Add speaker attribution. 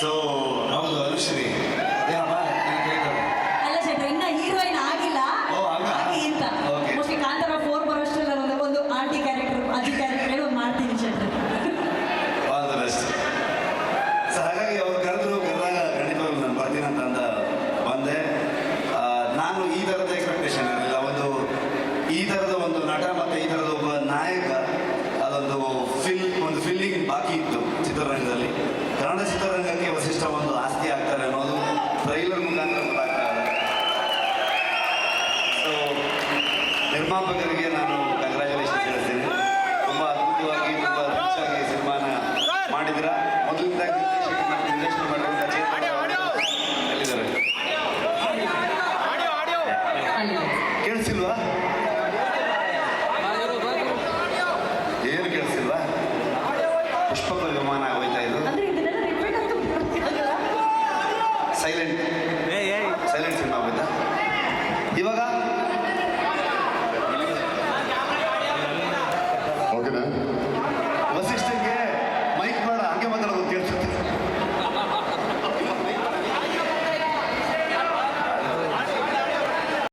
Speaker 1: So ಹೌದು ಅನುಶ್ರೀ. ನಾನ್ ಕೇಳ್ತೇನೆ.
Speaker 2: ಅಲ್ಲ ಚೈತ್ರ ಇನ್ನ ಹೀರೋಯಿನ್ ಆಗಿಲ್ಲ.
Speaker 1: ಓ, ಆಗ?
Speaker 2: ಆಗಿ ಅಂತ
Speaker 1: Okay.
Speaker 2: ಮೋಸ್ಟ್ಲಿ ಕಾಂತಾರ ಫೋರ್ ಬರೋಷ್ಟರಲ್ಲಿ ಒಂದು ಒಂದು ಆಂಟಿ ಕ್ಯಾರೆಕ್ಟರ್ ಅಜ್ಜಿ ಕ್ಯಾರೆಕ್ಟರ್ ಹೇಳಿ ಒಂದು ಮಾಡ್ತೀನಿ Chaitra.
Speaker 1: All the best so ಹಾಗಾಗಿ ಅವ್ರು ಕರೆದ್ರು ಕರೆದಾಗ ಖಂಡಿತವಾಗ್ಲೂ ನಾನು ಬರ್ತೀನಿ ಅಂತ ಅಂದ ಬಂದೆ. ಆ, ನಾನು ಈ ಥರದ ಎಕ್ಸ್ಪೆಕ್ಟೇಷನ್ ಇರಲಿಲ್ಲ ಒಂದು ಈ ಥರದ ಒಂದು ನಟ ಮತ್ತು ಈ ಥರದ ಒಬ್ಬ ನಾಯಕ ಅದೊಂದು ಫಿಲ್ ಒಂದು ಫಿಲ್ಲಿಂಗ್ ಬಾಕಿ ಇತ್ತು ಚಿತ್ರರಂಗದಲ್ಲಿ. ನಿರ್ಮಾಪಕರಿಗೆ ನಾನು ಕಂಗ್ರ್ಯಾಚುಲೇಷನ್ ಹೇಳ್ತೀನಿ. ತುಂಬ ಅದ್ಭುತವಾಗಿ ತುಂಬ ರುಚಾಗಿ ಸಿನಿಮಾನ ಮಾಡಿದ್ರ ಮೊದಲಿಂದ ವಿಮಾನ ಸೈಲೆಂಟ್ ಸೈಲೆಂಟ್ ಸಿನಿಮಾ ಹೋಯ್ತಾ ಇವಾಗ